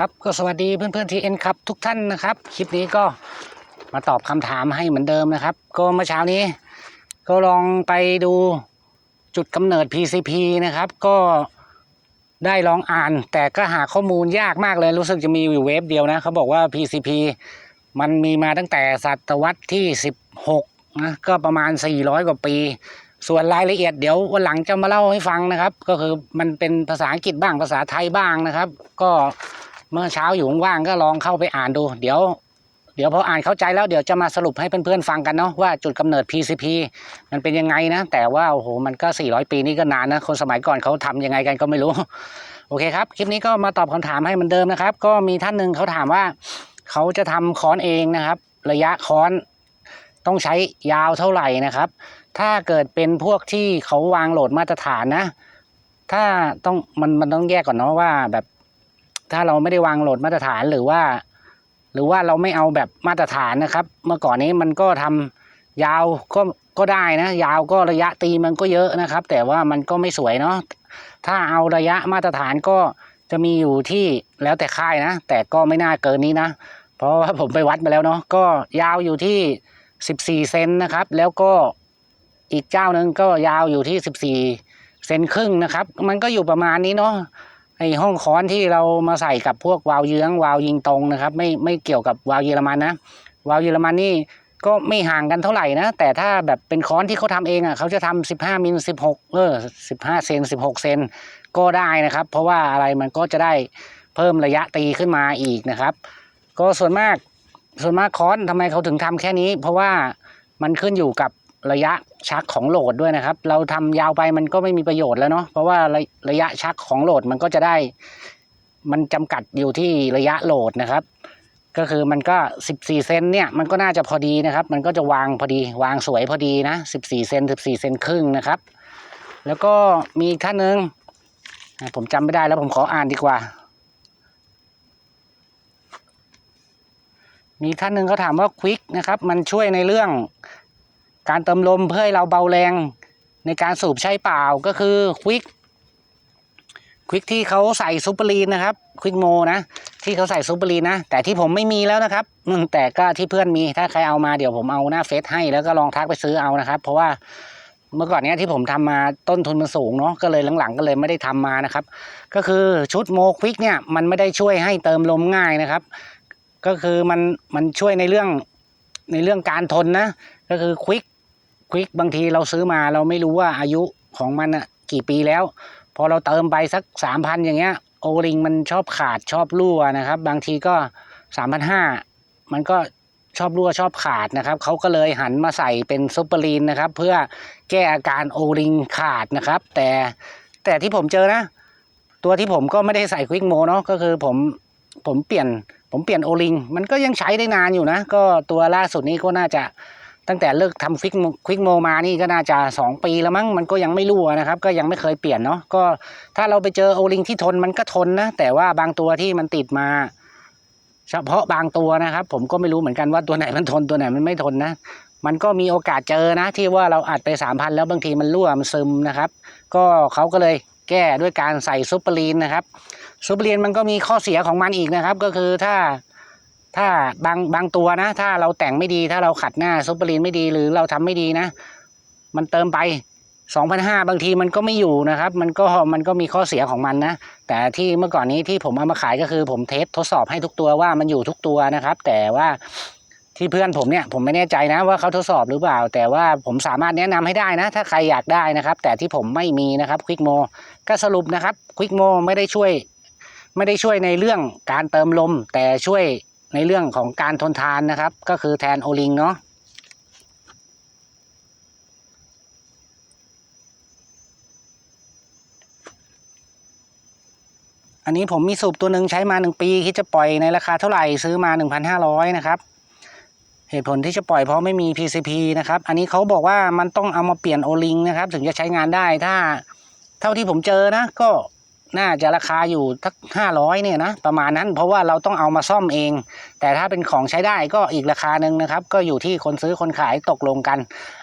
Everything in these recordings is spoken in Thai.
ครับก็สวัสดีเพื่อนๆทีเอ็นครับทุกท่านนะครับ คลิปนี้ก็มาตอบคำถามให้เหมือนเดิมนะครับ ก็เมื่อเช้านี้ ก็ลองไปดูจุดกำเนิด PCP นะครับ ก็ได้ลองอ่าน แต่ก็หาข้อมูลยากมากเลยรู้สึกจะมีอยู่เว็บเดียวนะเขาบอกว่า PCP มันมีมาตั้งแต่ศตวรรษที่ 16นะก็ประมาณ 400 กว่าปี ส่วนรายละเอียดเดี๋ยววันหลังจะมาเล่าให้ฟังนะครับ ก็คือมันเป็นภาษาอังกฤษบ้างภาษาไทยบ้างนะครับ ก็ เมื่อเช้าอยู่ว่างก็ลองเข้าไปอ่านดู เดี๋ยว เดี๋ยวพออ่านเข้าใจแล้วเดี๋ยวจะมาสรุปให้เพื่อนๆฟังกันเนาะว่าจุดกำเนิด PCP มันเป็นยังไงนะ แต่ว่าโอ้โหมันก็ 400 ปีนี่ก็นานนะ คนสมัยก่อนเขาทำยังไงกันก็ไม่รู้ โอเคครับ คลิปนี้ก็มาตอบคำถามให้เหมือนเดิมนะครับ ก็มีท่านหนึ่งเขาถามว่า เขาจะทำค้อนเองนะครับ ระยะค้อนต้องใช้ยาวเท่าไหร่นะครับ ถ้าเกิดเป็นพวกที่เขาวางโหลดมาตรฐานนะ ถ้าต้องมันมันต้องแยกก่อนเนาะว่าแบบ ถ้าเราไม่ได้วางโหลดมาตรฐานหรือว่า หรือว่าเราไม่เอาแบบมาตรฐานนะครับ เมื่อก่อนนี้มันก็ทำยาวก็ก็ได้นะ ยาวก็ระยะตีมันก็เยอะนะครับ แต่ว่ามันก็ไม่สวยเนาะถ้าเอาระยะมาตรฐานก็จะมีอยู่ที่แล้วแต่ค่ายนะ แต่ก็ไม่น่าเกินนี้นะ เพราะว่าผมไปวัดมาแล้วเนาะก็ยาวอยู่ที่สิบสี่เซนนะครับ แล้วก็อีกเจ้าหนึ่งก็ยาวอยู่ที่สิบสี่เซนครึ่งนะครับ มันก็อยู่ประมาณนี้เนาะ ไอห้องค้อนที่เรามาใส่กับพวกวาวเยื้องวาวยิงตรงนะครับ ไม่ไม่เกี่ยวกับวาวเยอรมันนะวาวเยอรมันนี่ก็ไม่ห่างกันเท่าไหร่นะ แต่ถ้าแบบเป็นค้อนที่เขาทำเองอะเขาจะทำสิบห้ามิลสิบหกเออสิบห้าเซนสิบหกเซนก็ได้นะครับ เพราะว่าอะไรมันก็จะได้เพิ่มระยะตีขึ้นมาอีกนะครับ ก็ส่วนมากส่วนมากค้อนทำไมเขาถึงทำแค่นี้ เพราะว่ามันขึ้นอยู่กับระยะ ชักของโหลดด้วยนะครับ เราทำยาวไปมันก็ไม่มีประโยชน์แล้วเนาะเพราะว่าระระยะชักของโหลดมันก็จะได้ มันจำกัดอยู่ที่ระยะโหลดนะครับ ก็คือมันก็สิบสี่เซนเนี่ยมันก็น่าจะพอดีนะครับ มันก็จะวางพอดี วางสวยพอดีนะสิบสี่เซนสิบสี่เซนครึ่งนะครับ แล้วก็มีท่านหนึ่งผมจำไม่ได้แล้วผมขออ่านดีกว่ามีท่านหนึ่งเขาถามว่าควิกนะครับ มันช่วยในเรื่อง การเติมลมเพื่อให้เราเบาแรงในการสูบใช้เปล่าก็คือควิกควิกที่เขาใส่ซูเปอร์ลีนนะครับควิกโมนะที่เขาใส่ซูเปอร์ลีนนะแต่ที่ผมไม่มีแล้วนะครับแต่ก็ที่เพื่อนมีถ้าใครเอามาเดี๋ยวผมเอาหน้าเฟซให้แล้วก็ลองทักไปซื้อเอานะครับ เพราะว่าเมื่อก่อนเนี้ยที่ผมทำมาต้นทุนมันสูงเนาะก็เลยหลังๆ ก็เลยไม่ได้ทำมานะครับ ก็คือชุดโมควิกเนี่ยมันไม่ได้ช่วยให้เติมลมง่ายนะครับ ก็คือมันมันช่วยในเรื่องในเรื่องการทนนะก็คือควิก ควิกบางทีเราซื้อมาเราไม่รู้ว่าอายุของมันอะกี่ปีแล้ว พอเราเติมไปสักสามพันอย่างเงี้ยโอริงมันชอบขาดชอบรั่วนะครับ บางทีก็สามพันห้ามันก็ชอบรั่วชอบขาดนะครับเขาก็เลยหันมาใส่เป็นซูเปอร์ลีนนะครับ เพื่อแก้อาการโอริงขาดนะครับ แต่แต่ที่ผมเจอนะ ตัวที่ผมก็ไม่ได้ใส่ควิกโมเนาะก็คือผมผมเปลี่ยนผมเปลี่ยนโอลิงมันก็ยังใช้ได้นานอยู่นะ ก็ตัวล่าสุดนี้ก็น่าจะ ตั้งแต่เลิกทำควิกควิกโมมานี่ก็น่าจะสองปีแล้วมั้งมันก็ยังไม่รั่วนะครับ ก็ยังไม่เคยเปลี่ยนเนาะก็ถ้าเราไปเจอโอลิงที่ทนมันก็ทนนะ แต่ว่าบางตัวที่มันติดมา เฉพาะบางตัวนะครับ ผมก็ไม่รู้เหมือนกันว่าตัวไหนมันทนตัวไหนมันไม่ทนนะ มันก็มีโอกาสเจอนะ ที่ว่าเราอัดไปสามพันแล้วบางทีมันรั่วมันซึมนะครับ ก็เขาก็เลยแก้ด้วยการใส่ซูเปอร์ลีนนะครับซูเปอร์ลีนมันก็มีข้อเสียของมันอีกนะครับ ก็คือถ้า ถ้าบางบางตัวนะ ถ้าเราแต่งไม่ดีถ้าเราขัดหน้าซูเปอร์ลีนไม่ดีหรือเราทำไม่ดีนะ มันเติมไปสองพันห้าบางทีมันก็ไม่อยู่นะครับ มันก็มันก็มีข้อเสียของมันนะ แต่ที่เมื่อก่อนนี้ที่ผมเอามาขายก็คือผมเทสทดสอบให้ทุกตัวว่ามันอยู่ทุกตัวนะครับ แต่ว่าที่เพื่อนผมเนี่ยผมไม่แน่ใจนะว่าเขาทดสอบหรือเปล่า แต่ว่าผมสามารถแนะนำให้ได้นะ ถ้าใครอยากได้นะครับ แต่ที่ผมไม่มีนะครับควิกโมก็สรุปนะครับควิกโมไม่ได้ช่วย ไม่ได้ช่วยในเรื่องการเติมลม แต่ช่วย ในเรื่องของการทนทานนะครับ ก็คือแทนโอลิงเนาะอันนี้ผมมีสูบตัวหนึ่งใช้มาหนึ่งปี คิดจะปล่อยในราคาเท่าไหร่ซื้อมาหนึ่งพันห้าร้อยนะครับ เหตุผลที่จะปล่อยเพราะไม่มี PCP นะครับ อันนี้เขาบอกว่ามันต้องเอามาเปลี่ยนโอลิงนะครับ ถึงจะใช้งานได้ถ้าเท่าที่ผมเจอนะ ก็ น่าจะราคาอยู่ทักห้าร้อยเนี่ยนะประมาณนั้นเพราะว่าเราต้องเอามาซ่อมเอง แต่ถ้าเป็นของใช้ได้ก็อีกราคาหนึ่งนะครับ ก็อยู่ที่คนซื้อคนขายตกลงกัน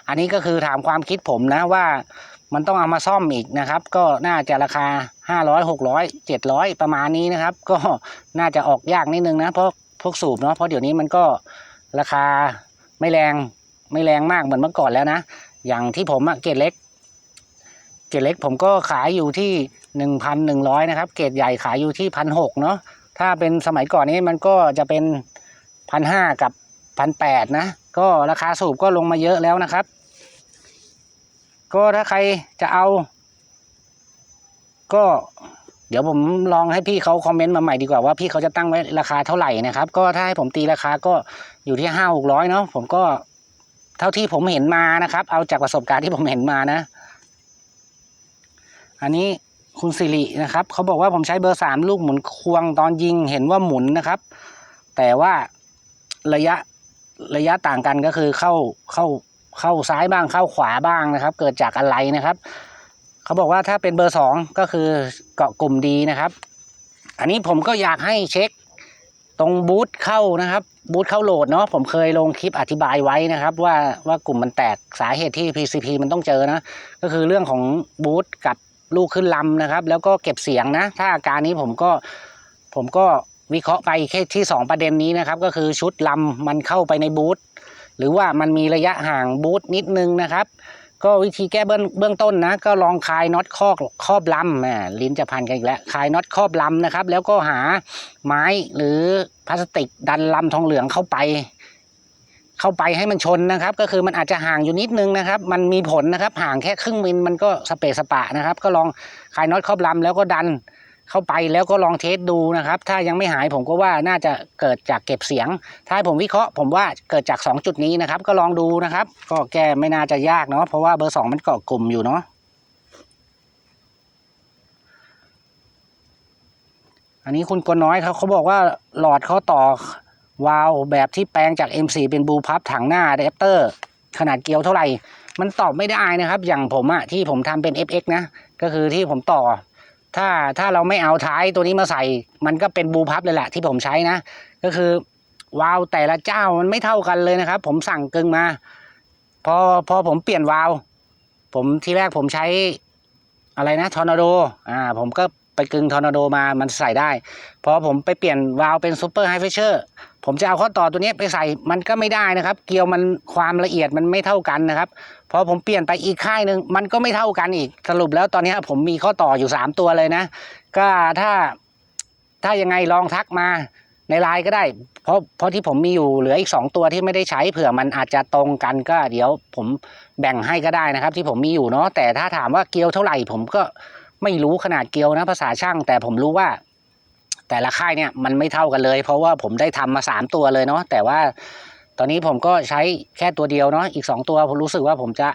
อันนี้ก็คือถามความคิดผมนะว่ามันต้องเอามาซ่อมอีกนะครับ ก็น่าจะราคาห้าร้อยหกร้อยเจ็ดร้อยประมาณนี้นะครับ ก็น่าจะออกยากนิดนึงนะเพราะพวกสูบเนาะเพราะเดี๋ยวนี้มันก็ราคาไม่แรงไม่แรงมากเหมือนเมื่อก่อนแล้วนะ อย่างที่ผมอะเกรดเล็ก เกรดเล็กผมก็ขายอยู่ที่หนึ่งพันหนึ่งร้อยนะครับ เกรดใหญ่ขายอยู่ที่พันหกเนาะถ้าเป็นสมัยก่อนนี้มันก็จะเป็นพันห้ากับพันแปดนะ ก็ราคาสูบก็ลงมาเยอะแล้วนะครับ ก็ถ้าใครจะเอา ก็เดี๋ยวผมลองให้พี่เขาคอมเมนต์มาใหม่ดีกว่าว่าพี่เขาจะตั้งไว้ราคาเท่าไหร่นะครับ ก็ถ้าให้ผมตีราคาก็อยู่ที่ห้าหกร้อยเนาะผมก็เท่าที่ผมเห็นมานะครับ เอาจากประสบการณ์ที่ผมเห็นมานะ อันนี้คุณสิรินะครับเขาบอกว่าผมใช้เบอร์สามลูกหมุนควงตอนยิงเห็นว่าหมุนนะครับ แต่ว่าระยะระยะต่างกันก็คือเข้าเข้าเข้าซ้ายบ้างเข้าขวาบ้างนะครับ เกิดจากอะไรนะครับเขาบอกว่าถ้าเป็นเบอร์สองก็คือเกาะกลุ่มดีนะครับ อันนี้ผมก็อยากให้เช็คตรงบูทเข้านะครับบูทเข้าโหลดเนาะผมเคยลงคลิปอธิบายไว้นะครับ ว่าว่ากลุ่มมันแตกสาเหตุที่ PCP มันต้องเจอนะ ก็คือเรื่องของบูทกับ ลูกขึ้นลำนะครับ แล้วก็เก็บเสียงนะ ถ้าอาการนี้ผมก็ผมก็วิเคราะห์ไปแค่ที่สองประเด็นนี้นะครับ ก็คือชุดลำมันเข้าไปในบูทหรือว่ามันมีระยะห่างบูทนิดนึงนะครับ ก็วิธีแก้เบื้องเบื้องต้นนะ ก็ลองคลายน็อตคอกครอบลำแหมลิ้นจะพันกันอีกแล้วคลายน็อตครอบลำนะครับ แล้วก็หาไม้หรือพลาสติกดันลำทองเหลืองเข้าไป เข้าไปให้มันชนนะครับ ก็คือมันอาจจะห่างอยู่นิดนึงนะครับ มันมีผลนะครับห่างแค่ครึ่งมิลมันก็สเปซสปะนะครับ ก็ลองคลายน็อตครอบลำแล้วก็ดันเข้าไปแล้วก็ลองเทสดูนะครับ ถ้ายังไม่หายผมก็ว่าน่าจะเกิดจากเก็บเสียง ถ้าผมวิเคราะห์ ผมว่าเกิดจาก 2 จุดนี้นะครับ ก็ลองดูนะครับ ก็แก้ไม่น่าจะยากเนาะเพราะว่าเบอร์สองมันเกาะกลุ่มอยู่เนาะอันนี้คุณกน้อยเขาเขาบอกว่าหลอดเขาต่อ วาล์วแบบที่แปลงจาก M4 เป็นบูพับถังหน้าอะแดปเตอร์ ขนาดเกลียวเท่าไหร่ มันตอบไม่ได้นะครับ อย่างผมอะที่ผมทำเป็น FX นะ ก็คือที่ผมต่อ ถ้าถ้าเราไม่เอาท้ายตัวนี้มาใส่ มันก็เป็นบูพับเลยแหละที่ผมใช้นะ ก็คือวาล์วแต่ละเจ้ามันไม่เท่ากันเลยนะครับ ผมสั่งกึ่งมา พอพอผมเปลี่ยนวาล์วผมทีแรกผมใช้อะไรนะทอร์นาโดอ่าผมก็ ไปกึงทอร์นาโดมามันใส่ได้พอผมไปเปลี่ยนวาล์วเป็นซูเปอร์ไฮเฟเชอร์ผมจะเอาข้อต่อตัวนี้ไปใส่มันก็ไม่ได้นะครับ เกลียวมันความละเอียดมันไม่เท่ากันนะครับพอผมเปลี่ยนไปอีกค่ายหนึ่งมันก็ไม่เท่ากันอีกสรุปแล้วตอนนี้ผมมีข้อต่ออยู่สามตัวเลยนะ ก็ถ้าถ้ายังไงลองทักมาในไลน์ก็ได้ เพราะเพราะที่ผมมีอยู่เหลืออีกสองตัวที่ไม่ได้ใช้เผื่อมันอาจจะตรงกันก็เดี๋ยวผมแบ่งให้ก็ได้นะครับ ที่ผมมีอยู่เนาะแต่ถ้าถามว่าเกลียวเท่าไหร่ผมก็ ไม่รู้ขนาดเกลียวนะภาษาช่าง แต่ผมรู้ว่า แต่ละค่ายเนี่ยมันไม่เท่ากันเลย เพราะว่าผมได้ทำมาสามตัวเลยเนาะแต่ว่าตอนนี้ผมก็ใช้แค่ตัวเดียวเนาะอีกสองตัวผมรู้สึกว่าผมจะ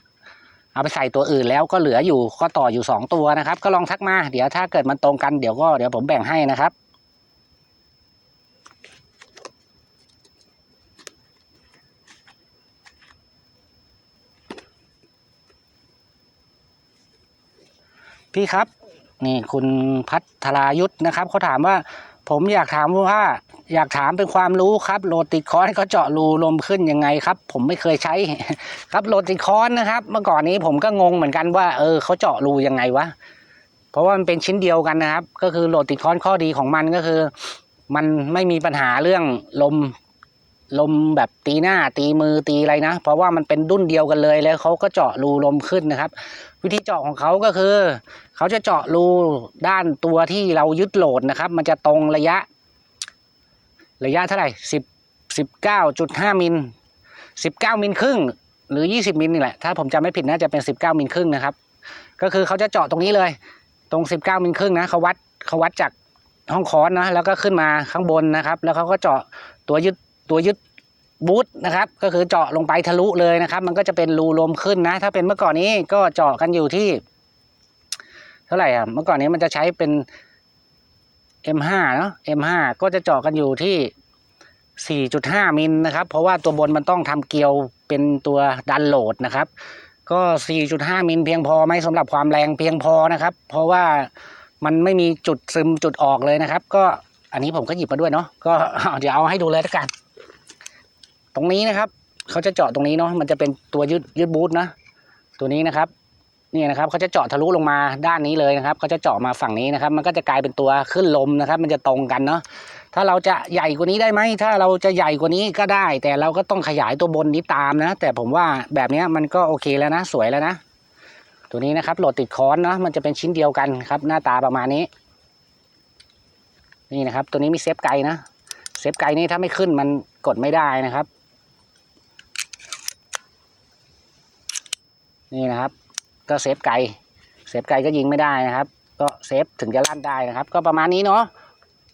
เอาไปใส่ตัวอื่นแล้วก็เหลืออยู่ก็ต่ออยู่สองตัวนะครับ ก็ลองทักมาเดี๋ยวถ้าเกิดมันตรงกันเดี๋ยวก็เดี๋ยวผมแบ่งให้นะครับ พี่ครับ นี่คุณพัทรายุทธนะครับเขาถามว่า ผมอยากถามว่า อยากถามเป็นความรู้ครับโหลดติดคอนเขาเจาะรูลมขึ้นยังไงครับ ผมไม่เคยใช้ ครับโหลดติดคอนนะครับ เมื่อก่อนนี้ผมก็งงเหมือนกันว่าเออเขาเจาะรูยังไงวะเพราะว่ามันเป็นชิ้นเดียวกันนะครับ ก็คือโหลดติดคอนข้อดีของมันก็คือ มันไม่มีปัญหาเรื่องลมลมแบบตีหน้าตีมือตีอะไรนะ เพราะว่ามันเป็นดุ้นเดียวกันเลยแล้วเขาก็เจาะรูลมขึ้นนะครับ วิธีเจาะของเขาก็คือ เขาจะเจาะรูด้านตัวที่เรายึดโหลดนะครับ มันจะตรงระยะ ระยะเท่าไหร่สิบสิบเก้าจุดห้ามิลสิบเก้ามิลครึ่ง หรือยี่สิบมิลนี่แหละ ถ้าผมจำไม่ผิดน่าจะเป็นสิบเก้ามิลครึ่งนะครับ ก็คือเขาจะเจาะตรงนี้เลย ตรงสิบเก้ามิลครึ่งนะเขาวัดเขาวัดจากห้องคอนนะแล้วก็ขึ้นมาข้างบนนะครับ แล้วเขาก็เจาะตัวยึดตัวยึดบูทนะครับก็คือเจาะลงไปทะลุเลยนะครับ มันก็จะเป็นรูลมขึ้นนะ ถ้าเป็นเมื่อก่อนนี้ก็เจาะกันอยู่ที่ เท่าไหร่อะเมื่อก่อนนี้มันจะใช้เป็น M5 เนาะ M5 ก็จะเจาะกันอยู่ที่ 4.5 มิลนะครับ เพราะว่าตัวบนมันต้องทำเกลียวเป็นตัวดันโหลดนะครับ ก็ 4.5 มิลเพียงพอไหมสำหรับความแรงเพียงพอนะครับ เพราะว่ามันไม่มีจุดซึมจุดออกเลยนะครับ ก็อันนี้ผมก็หยิบมาด้วยเนาะก็เดี๋ยวเอาให้ดูเลยละกัน ตรงนี้นะครับเขาจะเจาะตรงนี้เนาะมันจะเป็นตัวยืดยืดบูทนะ ตัวนี้นะครับ นี่นะครับเขาจะเจาะทะลุลงมาด้านนี้เลยนะครับเขาจะเจาะมาฝั่งนี้นะครับ มันก็จะกลายเป็นตัวขึ้นลมนะครับ มันจะตรงกันเนาะถ้าเราจะใหญ่กว่านี้ได้ไหมถ้าเราจะใหญ่กว่านี้ก็ได้ แต่เราก็ต้องขยายตัวบนนี้ตามนะ แต่ผมว่าแบบนี้มันก็โอเคแล้วนะ สวยแล้วนะ ตัวนี้นะครับโหลดติดค้อนเนาะมันจะเป็นชิ้นเดียวกันครับ หน้าตาประมาณนี้ นี่นะครับ ตัวนี้มีเซฟไกนะเซฟไกนี่ถ้าไม่ขึ้นมันกดไม่ได้นะครับ นี่นะครับ ก็เซฟไกเซฟไกก็ยิงไม่ได้นะครับ ก็เซฟถึงจะลั่นได้นะครับ ก็ประมาณนี้เนาะ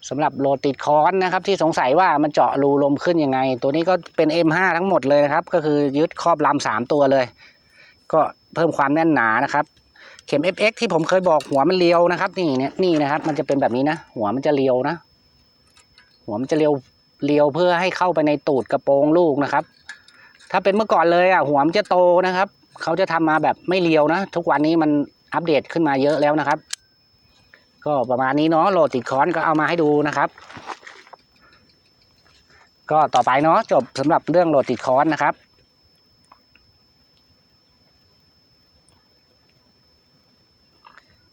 สำหรับโลดติดคอนนะครับ ที่สงสัยว่ามันเจาะรูลมขึ้นยังไง ตัวนี้ก็เป็น M5 ทั้งหมดเลยนะครับ ก็คือยึดครอบลำสามตัวเลย ก็เพิ่มความแน่นหนานะครับเข็ม FX ที่ผมเคยบอกหัวมันเรียวนะครับ นี่เนี่ยนี่นะครับ มันจะเป็นแบบนี้นะ หัวมันจะเรียวนะ หัวมันจะเรียวเรียวเพื่อให้เข้าไปในตูดกระโปรงลูกนะครับ ถ้าเป็นเมื่อก่อนเลยอะหัวมันจะโตนะครับ เขาจะทำมาแบบไม่เรียวนะ ทุกวันนี้มันอัปเดตขึ้นมาเยอะแล้วนะครับ ก็ประมาณนี้เนาะโหลดติดคอนก็เอามาให้ดูนะครับ ก็ต่อไปเนาะจบสำหรับเรื่องโหลดติดคอนนะครับ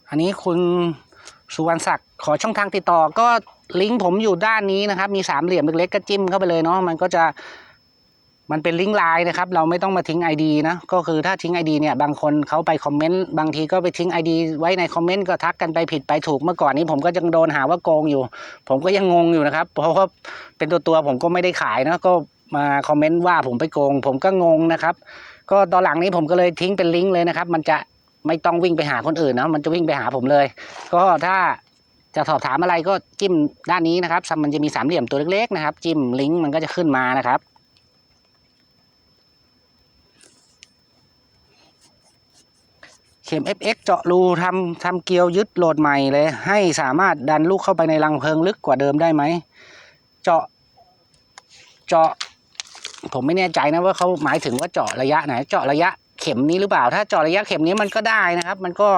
อันนี้คุณสุวรรณศักดิ์ขอช่องทางติดต่อก็ลิงก์ผมอยู่ด้านนี้นะครับ มีสามเหลี่ยมเล็กๆก็จิ้มเข้าไปเลยเนาะมันก็จะ มันเป็นลิงก์ไลน์นะครับ เราไม่ต้องมาทิ้ง ID นะ ก็คือถ้าทิ้ง ID เนี่ย บางคนเขาไปคอมเมนต์ บางทีก็ไปทิ้ง ID ไว้ในคอมเมนต์ก็ทักกันไปผิดไปถูก เมื่อก่อนนี้ผมก็ยังโดนหาว่าโกงอยู่ ผมก็ยังงงอยู่นะครับ เพราะว่าเป็นตัวตัวผมก็ไม่ได้ขายนะ ก็มาคอมเมนต์ว่าผมไปโกง ผมก็งงนะครับ ก็ตอนหลังนี้ผมก็เลยทิ้งเป็นลิงก์เลยนะครับ มันจะไม่ต้องวิ่งไปหาคนอื่นนะ มันจะวิ่งไปหาผมเลย ก็ถ้าจะสอบถามอะไรก็จิ้มด้านนี้นะครับ มันจะมีสามเหลี่ยมตัวเล็กๆนะครับ จิ้มลิงก์มันก็จะขึ้นมานะครับ ข็ม FX เจาะรูทำทำเกลียวยึดโหลดใหม่เลย ให้สามารถดันลูกเข้าไปในรังเพลิงลึกกว่าเดิมได้ไหม เจาะ เจาะ ผมไม่แน่ใจนะว่าเขาหมายถึงว่าเจาะระยะไหน เจาะระยะเข็มนี้หรือเปล่า ถ้าเจาะระยะเข็มนี้มันก็ได้นะครับ มันก็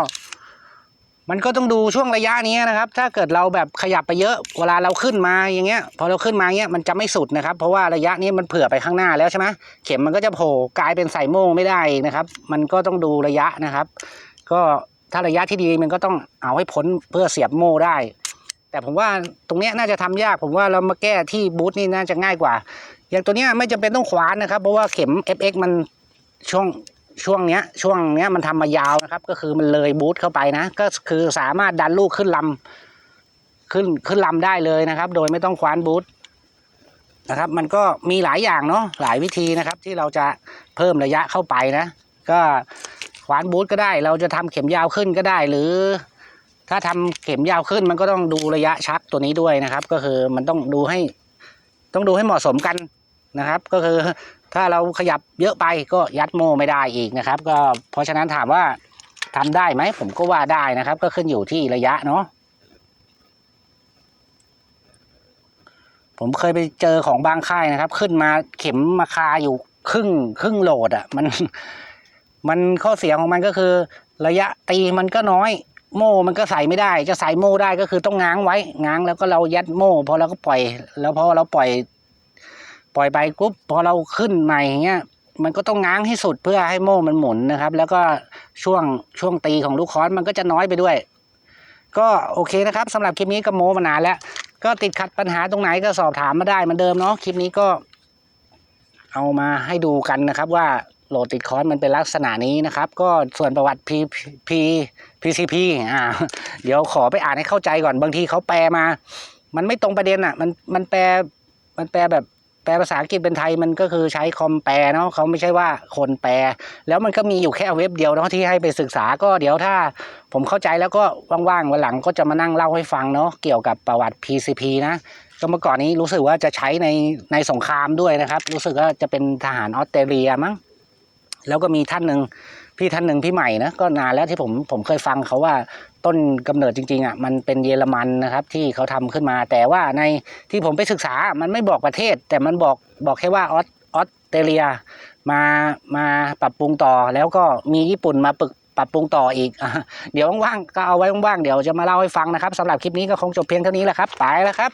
มันก็ต้องดูช่วงระยะนี้นะครับ ถ้าเกิดเราแบบขยับไปเยอะเวลาเราขึ้นมาอย่างเงี้ย พอเราขึ้นมาเงี้ยมันจะไม่สุดนะครับ เพราะว่าระยะนี้มันเผื่อไปข้างหน้าแล้วใช่ไหมเข็มมันก็จะโผล่กลายเป็นใส่โม่งไม่ได้นะครับ มันก็ต้องดูระยะนะครับ ก็ถ้าระยะที่ดีมันก็ต้องเอาให้พ้นเพื่อเสียบโม่ได้ แต่ผมว่าตรงเนี้ยน่าจะทำยาก ผมว่าเรามาแก้ที่บูทนี่น่าจะง่ายกว่า อย่างตัวเนี้ยไม่จำเป็นต้องขวานนะครับ เพราะว่าเข็ม FX มันช่วง ช่วงเนี้ยช่วงเนี้ยมันทำมายาวนะครับ ก็คือมันเลยบูทเข้าไปนะ ก็คือสามารถดันลูกขึ้นลำขึ้นขึ้นลำได้เลยนะครับ โดยไม่ต้องคว้านบูทนะครับ มันก็มีหลายอย่างเนาะหลายวิธีนะครับ ที่เราจะเพิ่มระยะเข้าไปนะ ก็ขวานบูทก็ได้ เราจะทำเข็มยาวขึ้นก็ได้ หรือ ถ้าทำเข็มยาวขึ้นมันก็ต้องดูระยะชักตัวนี้ด้วยนะครับ ก็คือมันต้องดูให้ ต้องดูให้เหมาะสมกันนะครับ ก็คือ ถ้าเราขยับเยอะไปก็ยัดโมไม่ได้อีกนะครับ ก็เพราะฉะนั้นถามว่าทำได้ไหมผมก็ว่าได้นะครับ ก็ขึ้นอยู่ที่ระยะเนาะผมเคยไปเจอของบางค่ายนะครับ ขึ้นมาเข็มมาคาอยู่ครึ่งครึ่งโหลดอะ่ะ มัน มันข้อเสียของมันก็คือ ระยะตีมันก็น้อย โม่มันก็ใส่ไม่ได้ จะใส่โม่ได้ก็คือต้องง้างไว้ ง้างแล้วก็เรายัดโม่พอเราก็ปล่อย แล้วพอเราปล่อย ปล่อยไปปุ๊บพอเราขึ้นใหม่อย่างเงี้ยมันก็ต้องง้างให้สุดเพื่อให้โม่มันหมุนนะครับ แล้วก็ช่วงช่วงตีของลูกค้อนมันก็จะน้อยไปด้วย ก็โอเคนะครับสำหรับคลิปนี้ก็โม้มานานแล้ว ก็ติดขัดปัญหาตรงไหนก็สอบถามมาได้เหมือนเดิมเนาะคลิปนี้ก็ เอามาให้ดูกันนะครับ ว่าโหลดติดคอนมันเป็นลักษณะนี้นะครับ ก็ส่วนประวัติ P P PCP อ่า เดี๋ยวขอไปอ่านให้เข้าใจก่อนบางทีเขาแปลมา มันไม่ตรงประเด็นอะ มันมันแปลมันแปลแบบ แปลภาษาอังกฤษเป็นไทยมันก็คือใช้คอมแปลเนาะเขาไม่ใช่ว่าคนแปล แล้วมันก็มีอยู่แค่เว็บเดียวเนาะที่ให้ไปศึกษาก็เดี๋ยวถ้า ผมเข้าใจแล้วก็ว่างๆวันหลังก็จะมานั่งเล่าให้ฟังเนาะเกี่ยวกับประวัติ PCP นะก็เมื่อก่อนนี้รู้สึกว่าจะใช้ในในสงครามด้วยนะครับ รู้สึกว่าจะเป็นทหารออสเตรเลียมั้งแล้วก็มีท่านหนึ่ง พี่ท่านหนึ่งพี่ใหม่นะก็นานแล้วที่ผมผมเคยฟังเขาว่าต้นกำเนิดจริงๆอะมันเป็นเยอรมันนะครับที่เขาทำขึ้นมา แต่ว่าในที่ผมไปศึกษามันไม่บอกประเทศ แต่มันบอกบอกแค่ว่าออสออสเตรเลียมามาปรับปรุงต่อ แล้วก็มีญี่ปุ่นมาปรึกปรับปรุงต่ออีก เดี๋ยวว่างๆก็เอาไว้ว่างๆเดี๋ยวจะมาเล่าให้ฟังนะครับสำหรับคลิปนี้ก็คงจบเพียงเท่านี้แหละครับไปแล้วครับ